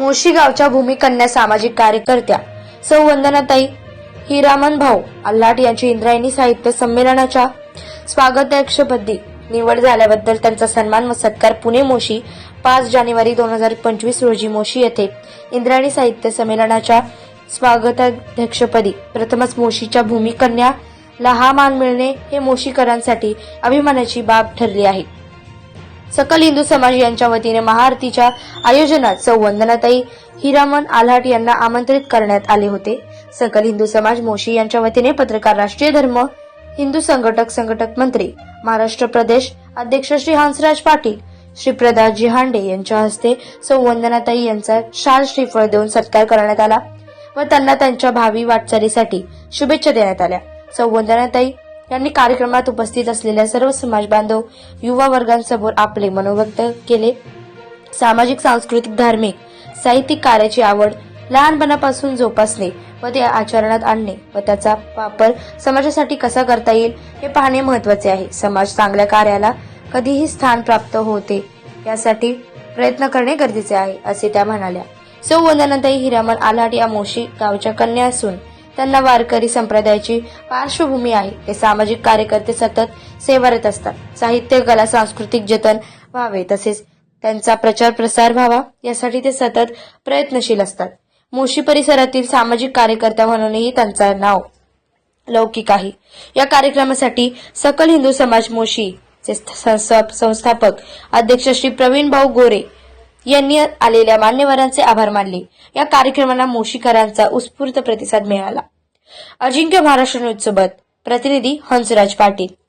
मोशी गावच्या भूमिकन्या सामाजिक कार्यकर्त्या सौ वंदनाताई हिरामन भाऊ अल्लाट यांची इंद्रायणी साहित्य संमेलनाच्या स्वागताध्यक्षपदी निवड झाल्याबद्दल त्यांचा सन्मान व सत्कार पुणे मोशी पाच जानेवारी दोन हजार पंचवीस रोजी मोशी येथे इंद्रायणी साहित्य संमेलनाच्या स्वागताध्यक्षपदी प्रथमच मोशीच्या भूमिकन्याला हा मान मिळणे हे मोशीकरांसाठी अभिमानाची बाब ठरली आहे. सकल हिंदू समाज यांच्या वतीने महाआरतीच्या आयोजनात सौ वंदनाताई हिरामन आल्हाट यांना आमंत्रित करण्यात आले होते. सकल हिंदू समाज मोशी यांच्या वतीने पत्रकार राष्ट्रीय धर्म हिंदू संघटक संघटक मंत्री महाराष्ट्र प्रदेश अध्यक्ष श्री हंसराज पाटील श्री प्रदासजी हांडे यांच्या हस्ते सौ वंदनाताई यांचा शाल श्रीफळ देऊन सत्कार करण्यात आला व त्यांना त्यांच्या भावी वाटचालीसाठी शुभेच्छा देण्यात आल्या. सौ वंदनाताई यांनी कार्यक्रमात उपस्थित असलेल्या सर्व समाज बांधव युवा वर्गांसमोर आपले मनोव्यक्त केले. सामाजिक सांस्कृतिक धार्मिक साहित्यिक कार्याची आवड लहानपणापासून जोपासणे व ते आचरणात आणणे व त्याचा वापर समाजासाठी कसा करता येईल हे पाहणे महत्त्वाचे आहे. समाज चांगल्या कार्याला कधीही स्थान प्राप्त होते यासाठी प्रयत्न करणे गरजेचे आहे असे त्या म्हणाल्या. सौ वंदनाताई हिरामन आलाट या मोशी गावच्या कन्या असून त्यांना वारकरी संप्रदायाची पार्श्वभूमी आहे. हे सामाजिक कार्यकर्ते सतत सेवारत असतात. साहित्य कला सांस्कृतिक जतन व्हावे. तसेच त्यांचा प्रचार प्रसार व्हावा. यासाठी ते सतत प्रयत्नशील असतात. मोशी परिसरातील सामाजिक कार्यकर्ता म्हणूनही त्यांचा नाव लौकिक आहे. या कार्यक्रमासाठी सकल हिंदू समाज मोशी चे संस्थापक अध्यक्ष श्री प्रवीण भाऊ गोरे यांनी आलेल्या मान्यवरांचे आभार मानले. या कार्यक्रमाला मोशीकरांचा उत्स्फूर्त प्रतिसाद मिळाला. अजिंक्य महाराष्ट्र न्यूज सोबत प्रतिनिधी हंसराज पाटील.